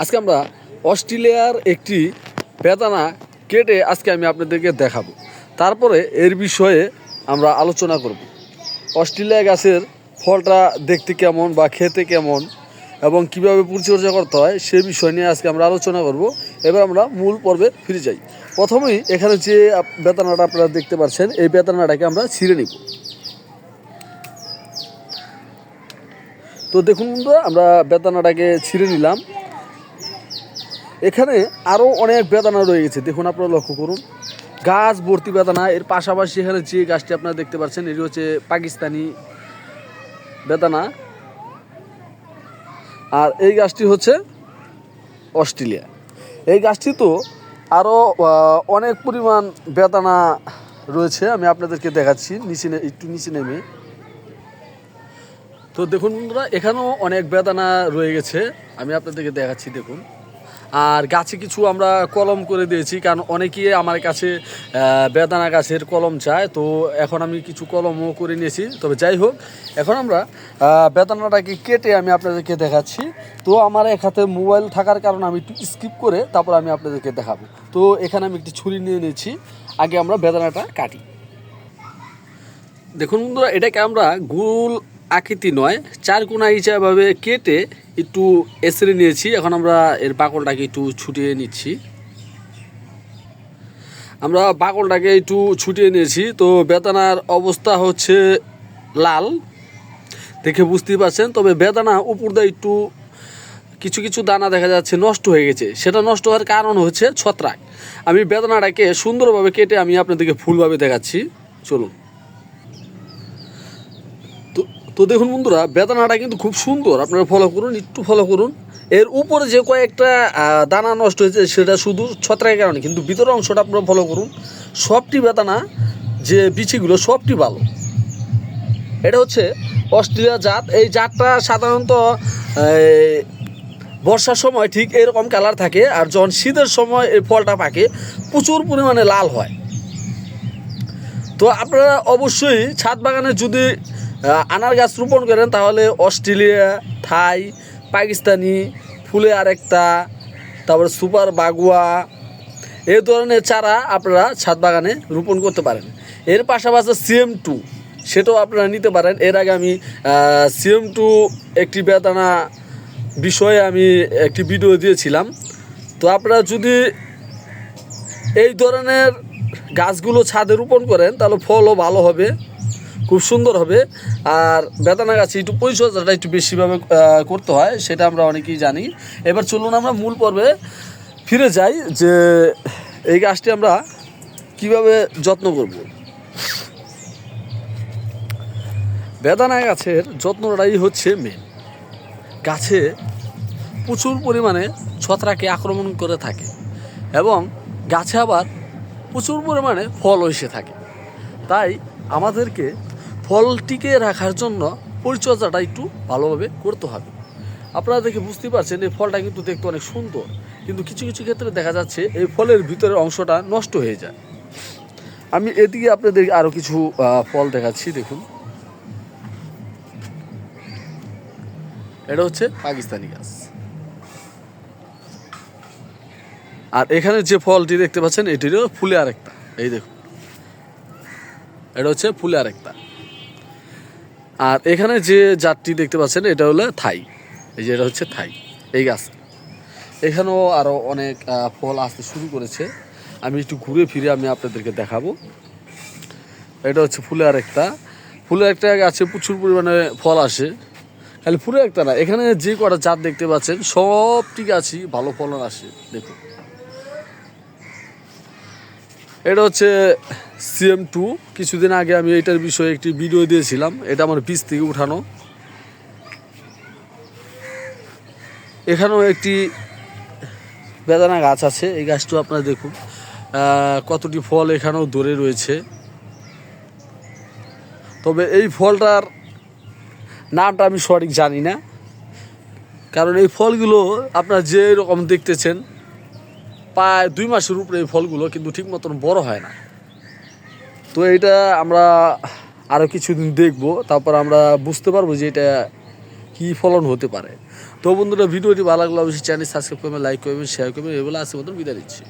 আজকে আমরা অস্ট্রেলিয়ার একটি বেদানা কেটে আজকে আমি আপনাদেরকে দেখাবো। তারপরে এর বিষয়ে আমরা আলোচনা করব। অস্ট্রেলিয়া গাছের ফলটা দেখতে কেমন বা খেতে কেমন এবং কীভাবে পরিচর্যা করতে হয় সে বিষয় নিয়ে আজকে আমরা আলোচনা করব। এবার আমরা মূল পর্বে ফিরে যাই। প্রথমেই এখানে যে বেদানাটা আপনারা দেখতে পাচ্ছেন, এই বেদানাটাকে আমরা ছিঁড়ে নিব। তো দেখুন বন্ধুরা, আমরা বেতানাটাকে ছিঁড়ে নিলাম। এখানে আরও অনেক বেদানা রয়ে গেছে। দেখুন আপনারা লক্ষ্য করুন। গাছ ভর্তি বেদানা, এর পাশাপাশি এখানে যে গাছটি আপনারা দেখতে পাচ্ছেন, এটি হচ্ছে পাকিস্তানি বেদানা। আর এই গাছটি হচ্ছে অস্ট্রেলিয়া। এই গাছটি তো আরও অনেক পরিমাণ বেদানা রয়েছে, আমি আপনাদেরকে দেখাচ্ছি, নিচে একটু নিচে নেমে। তো দেখুন বন্ধুরা, এখানেও অনেক বেদানা রয়ে গেছে, আমি আপনাদেরকে দেখাচ্ছি, দেখুন। আর গাছে কিছু আমরা কলম করে দিয়েছি, কারণ অনেকেই আমার কাছে বেদানা গাছের কলম চায়, তো এখন আমি কিছু কলমও করে নিয়েছি। তবে যাই হোক, এখন আমরা বেদানাটাকে কেটে আমি আপনাদেরকে দেখাচ্ছি। তো আমার এক হাতে মোবাইল থাকার কারণে আমি একটু স্কিপ করে তারপর আমি আপনাদেরকে দেখাবো। তো এখানে আমি একটি ছুরি নিয়ে নিয়েছি, আগে আমরা বেদানাটা কাটি। দেখুন বন্ধুরা, এটাকে আমরা গোল আকৃতি নয়, চার কোনা হিসাবে কেটে একটু এসরে নিয়েছি, এখন আমরা এর বাকলটাকে একটু ছুটিয়ে নিচ্ছি। আমরা বাকলটাকে একটু ছুটিয়ে নিয়েছি, তো বেদানার অবস্থা হচ্ছে লাল, দেখে বুঝতেই পারছেন। তবে বেদানা উপর দিয়ে একটু কিছু কিছু দানা দেখা যাচ্ছে নষ্ট হয়ে গেছে। সেটা নষ্ট হওয়ার কারণ হচ্ছে ছত্রাক। আমি বেদানাটাকে সুন্দরভাবে কেটে আমি আপনাদেরকে ফুলভাবে দেখাচ্ছি। চলুন। তো দেখুন বন্ধুরা, বেদানাটা কিন্তু খুব সুন্দর। আপনারা ফলো করুন, একটু ফলো করুন। এর উপরে যে কয়েকটা দানা নষ্ট হয়েছে, সেটা শুধু ছত্রাকের কারণে, কিন্তু ভিতরের অংশটা আপনারা ফলো করুন। সবটি বেদানা, যে বিচিগুলো, সবটি ভালো। এটা হচ্ছে অস্ট্রেলিয়া জাত। এই জাতটা সাধারণত বর্ষার সময় ঠিক এরকম কালার থাকে, আর যখন শীতের সময় এই ফলটা পাকে, প্রচুর পরিমাণে লাল হয়। তো আপনারা অবশ্যই ছাদ বাগানে যদি আনার গাছ রোপণ করেন, তাহলে অস্ট্রেলিয়া, থাই, পাকিস্তানি, ফুলে আরেকটা, তারপরে সুপার বাগুয়া এই ধরনের চারা আপনারা ছাদ বাগানে রোপণ করতে পারেন। এর পাশাপাশি সিএম টু, সেটাও আপনারা নিতে পারেন। এর আগে আমি সিএম টু একটি বেদানা বিষয়ে আমি একটি ভিডিও দিয়েছিলাম। তো আপনারা যদি এই ধরনের গাছগুলো ছাদে রোপণ করেন, তাহলে ফলও ভালো হবে। খুব সুন্দর হবে। আর বেদানা গাছে একটু পরিচর্যাটা একটু বেশিভাবে করতে হয়, সেটা আমরা অনেকেই জানি। এবার চলুন আমরা মূল পর্বে ফিরে যাই যে এই গাছটি আমরা কীভাবে যত্ন করব। বেদানা গাছের যত্নটাই হচ্ছে মেন গাছে প্রচুর পরিমাণে ছত্রাকে আক্রমণ করে থাকে এবং গাছে আবার প্রচুর পরিমাণে ফল এসে থাকে। তাই আমাদেরকে ফল টিকে রাখার জন্য পরিচর্যাটা একটু ভালোভাবে করতে হবে। আপনারা দেখে বুঝতে পারছেন, এই ফলটা কিন্তু দেখতে অনেক সুন্দর। কিন্তু কিছু কিছু ক্ষেত্রে দেখা যাচ্ছে এই ফলের ভিতরের অংশটা নষ্ট হয়ে যায়। আমি এদিকে আপনাদের আরও কিছু ফল দেখাচ্ছি, দেখুন। এটা হচ্ছে পাকিস্তানি গাছ। আর এখানে যে ফলটি দেখতে পাচ্ছেন, এটিরও ফুলে আরেকটা। এই দেখুন। এটা হচ্ছে ফুলে আরেকটা। আর এখানে যে জাতটি দেখতে পাচ্ছেন, এটা হলো থাই। এই যে এটা হচ্ছে থাই, এই গাছ। এখানেও আরও অনেক ফল আসতে শুরু করেছে। আমি একটু ঘুরে ফিরে আমি আপনাদেরকে দেখাবো। এটা হচ্ছে ফুলে আরেকটা ফুলে একটা গাছে প্রচুর পরিমাণে ফল আসে। খালি ফুলে একটা না, এখানে যে কটা জাত দেখতে পাচ্ছেন, সবটি গাছই ভালো ফলন আসে। দেখুন। এটা হচ্ছে সিএম টু কিছুদিন আগে আমি এটার বিষয়ে একটি ভিডিও দিয়েছিলাম। এটা আমার বীজ থেকে উঠানো। এখানেও একটি বেদানা গাছ আছে। এই গাছটিও আপনারা দেখুন। কতটি ফল এখানেও ধরে রয়েছে। তবে এই ফলটার নামটা আমি সঠিক জানি না। কারণ এই ফলগুলো আপনারা যে রকম দেখতেছেন প্রায় দুই মাসের উপরে এই ফলগুলো, কিন্তু ঠিক মতন বড় হয় না। তো এটা আমরা আরও কিছুদিন দেখব, তারপর আমরা বুঝতে পারব যে এটা কী ফলন হতে পারে। তো বন্ধুরা, ভিডিওটি ভালো লাগলে অবশ্যই চ্যানেল সাবস্ক্রাইব করবেন লাইক করবেন শেয়ার করবেন এগুলো আসে মতন বিদায় দিচ্ছি